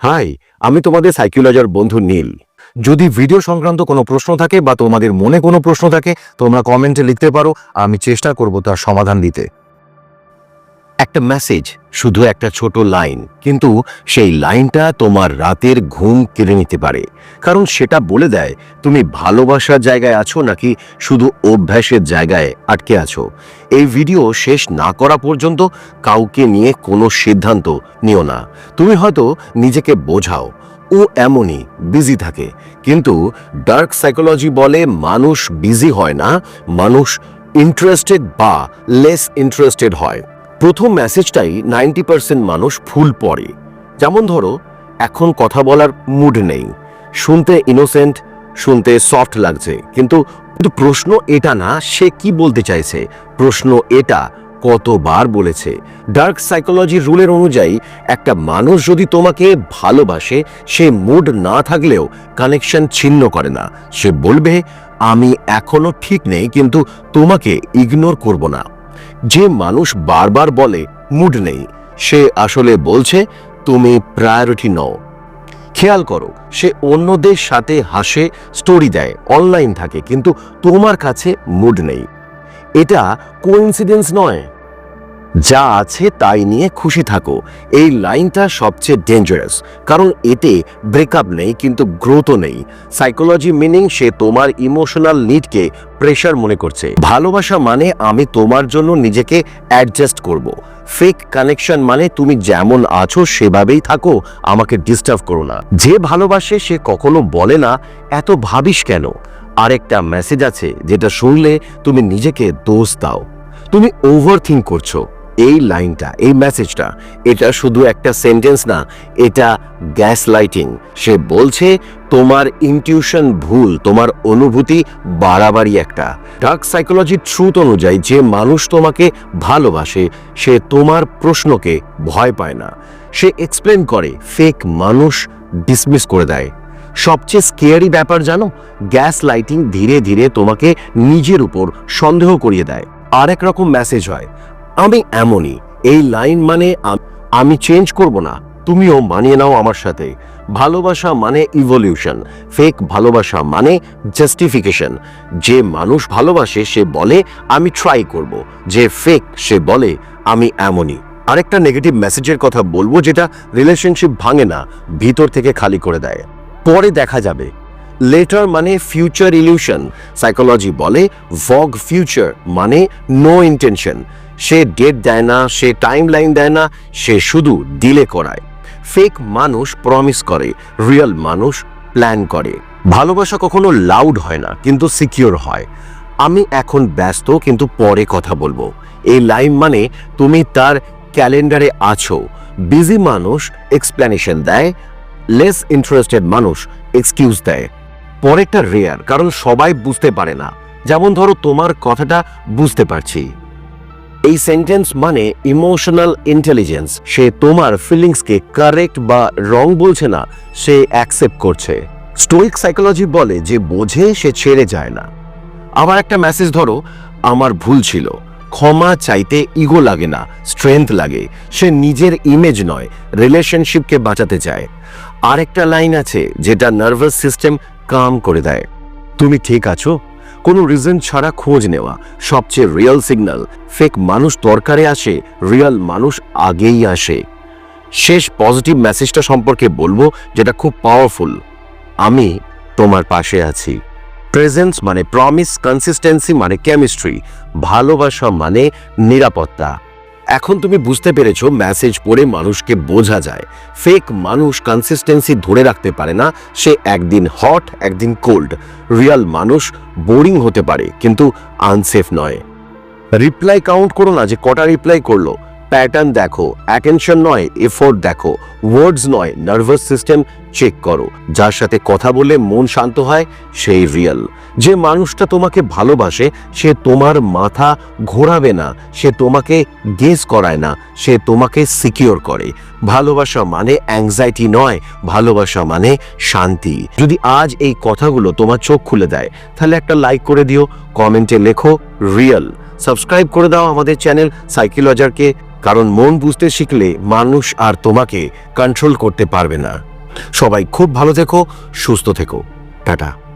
High, আমি তোমাদের সাইকিউলজার বন্ধু নীল। যদি ভিডিও সংক্রান্ত কোনো প্রশ্ন থাকে বা তোমাদের মনে কোনো প্রশ্ন থাকে, তোমরা কমেন্টে লিখতে পারো, আমি চেষ্টা করব তার সমাধান দিতে। একটা মেসেজ শুধু একটা ছোট লাইন কিন্তু সেই লাইনটা তোমার রাতের ঘুম কেড়ে নিতে পারে। কারণ সেটা বলে দেয়, তুমি ভালোবাসার জায়গায় আছো নাকি শুধু অভ্যাসের জায়গায় আটকে আছো? এই ভিডিও শেষ না করা পর্যন্ত কাউকে নিয়ে কোনো সিদ্ধান্ত নিও না। তুমি হয়তো নিজেকে বোঝাও, ও এমনই বিজি থাকে। কিন্তু ডার্ক সাইকোলজি বলে মানুষ বিজি হয় না, মানুষ ইন্টারেস্টেড বা লেস ইন্টারেস্টেড হয়। প্রথম মেসেজটাই নাইনটি পার্সেন্ট মানুষ ফুল পড়ে। যেমন ধরো, এখন কথা বলার মুড নেই। শুনতে ইনোসেন্ট শুনতে সফট লাগছে। কিন্তু কিন্তু প্রশ্ন এটা না, সে কি বলতে চাইছে? প্রশ্ন এটা, কতবার বলেছে? ডার্ক সাইকোলজি রুলের অনুযায়ী, একটা মানুষ যদি তোমাকে ভালোবাসে, সে মুড না থাকলেও কানেকশন ছিন্ন করে না। সে বলবে, আমি এখনও ঠিক নেই, কিন্তু তোমাকে ইগনোর করব না। যে মানুষ বারবার বলে, মুড নেই। সে আসলে বলছে, তুমি প্রায়োরিটি নও। খেয়াল করো, সে অন্যদের সাথে হাসে স্টোরি দেয় অনলাইন থাকে, কিন্তু তোমার কাছে মুড নেই। এটা কোইন্সিডেন্স নয়। যা আছে তাই নিয়ে খুশি থাকো। এই লাইনটা সবচেয়ে ডেঞ্জারাস কারণ এতে ব্রেকআপ নেই, কিন্তু গ্রোথও নেই। সাইকোলজি মিনিং সে তোমার ইমোশনাল নিডকে প্রেশার মনে করছে। ভালোবাসা মানে আমি তোমার জন্য নিজেকে অ্যাডজাস্ট করব। ফেক কানেকশন মানে তুমি যেমন আছো সেভাবেই থাকো, আমাকে ডিস্টার্ব করো না। যে ভালোবাসে সে কখনো বলে না, এত ভাবিস কেন? আরেকটা মেসেজ আছে, যেটা শুনলে তুমি নিজেকে দোষ দাও। তুমি ওভার থিঙ্ক করছ। এই লাইনটা, এই মেসেজটা এটা শুধু একটা সেন্টেন্স না, এটা গ্যাস লাইটিং সে বলছে, তোমার ইনটিউশন ভুল, তোমার অনুভূতি বাড়াবাড়ি একটা। ডার্ক সাইকোলজির ট্রুথ অনুযায়ী যে মানুষ তোমাকে ভালোবাসে, সে তোমার প্রশ্নকে ভয় পায় না। সে এক্সপ্লেন করে ফেক মানুষ ডিসমিস করে দেয়। সবচেয়ে স্কেয়ারি ব্যাপার জানো গ্যাস লাইটিং ধীরে ধীরে তোমাকে নিজের উপর সন্দেহ করিয়ে দেয়। আরেক রকম মেসেজ হয় আমি এমনই, এই লাইন মানে আমি চেঞ্জ করব না, তুমিও মানিয়ে নাও আমার সাথে। ভালোবাসা মানে ইভলিউশন ফেক ভালোবাসা মানে জাস্টিফিকেশন যে মানুষ ভালোবাসে, সে বলে, আমি ট্রাই করব। যে ফেক সে বলে, আমি এমনই। আরেকটা নেগেটিভ মেসেজের কথা বলব, যেটা রিলেশনশিপ ভাঙে না, ভিতর থেকে খালি করে দেয়। পরে দেখা যাবে। লেটার মানে ফিউচার ইলিউশন সাইকোলজি বলে ভগ ফিউচার মানে নো ইন্টেনশন সে ডেট দেয় না, সে টাইম লাইন দেয় না, সে শুধু ডিলে করায়। ফেক মানুষ প্রমিস করে রিয়েল মানুষ প্ল্যান করে। ভালোবাসা কখনো লাউড হয় না, কিন্তু সিকিওর হয়। আমি এখন ব্যস্ত, কিন্তু পরে কথা বলব। এই লাইন মানে তুমি তার ক্যালেন্ডারে আছো। বিজি মানুষ এক্সপ্লেনেশন দেয় লেস ইন্টারেস্টেড মানুষ এক্সকিউজ দেয়। পরেরটা রেয়ার কারণ সবাই বুঝতে পারে না। যেমন ধরো তোমার কথাটা বুঝতে পারছি। এই সেন্টেন্স মানে ইমোশনাল ইন্টেলিজেন্স সে তোমার ফিলিংসকে কারেক্ট বা রং বলছে না, সে অ্যাকসেপ্ট করছে। স্টোইক সাইকোলজি বলে যে বোঝে সে ছেড়ে যায় না। আবার একটা মেসেজ ধরো, আমার ভুল ছিল। ক্ষমা চাইতে ইগো লাগে না স্ট্রেংথ লাগে। সে নিজের ইমেজ নয় রিলেশনশিপকে বাঁচাতে চায়। আরেকটা লাইন আছে, যেটা নার্ভাস সিস্টেম কাম করে দেয়। তুমি ঠিক আছো? কোনো রিজন ছাড়া খোঁজ নেওয়া। সবচেয়ে রিয়েল সিগন্যাল ফেক মানুষ দরকারে আসে রিয়েল মানুষ আগেই আসে। শেষ পজিটিভ মেসেজটা সম্পর্কে বলব, যেটা খুব পাওয়ারফুল আমি তোমার পাশে আছি। প্রেজেন্স মানে প্রমিস কনসিস্টেন্সি মানে কেমিস্ট্রি ভালোবাসা মানে নিরাপত্তা। এখন তুমি বুঝতে পেরেছ মেসেজ পড়ে মানুষকে বোঝা যায়। ফেক মানুষ কনসিস্টেন্সি ধরে রাখতে পারে না, সে একদিন হট একদিন কোল্ড রিয়াল মানুষ বোরিং হতে পারে, কিন্তু আনসেফ নয়। রিপ্লাই কাউন্ট করো না যে কটা রিপ্লাই করল। প্যাটার্ন দেখো অ্যাটেনশন নয় এফোর্ট দেখো ওয়ার্ডস নয় নার্ভাস সিস্টেম চেক করো। যার সাথে কথা বলে মন শান্ত হয়, সেই রিয়েল যে মানুষটা তোমাকে ভালোবাসে, সে তোমার মাথা ঘোরাবে না, সে তোমাকে গেস করায় না, সে তোমাকে সিকিওর করে। ভালোবাসা মানে অ্যাংজাইটি নয়, ভালোবাসা মানে শান্তি। যদি আজ এই কথাগুলো তোমার চোখ খুলে দেয়, তাহলে একটা লাইক করে দিও কমেন্টে লেখো রিয়েল সাবস্ক্রাইব করে দাও আমাদের চ্যানেল সাইকিলজারকে কারণ মন বুঝতে শিখলে মানুষ আর তোমাকে কন্ট্রোল করতে পারবে না। সবাই খুব ভালো থেকো, সুস্থ থেকো। টাটা।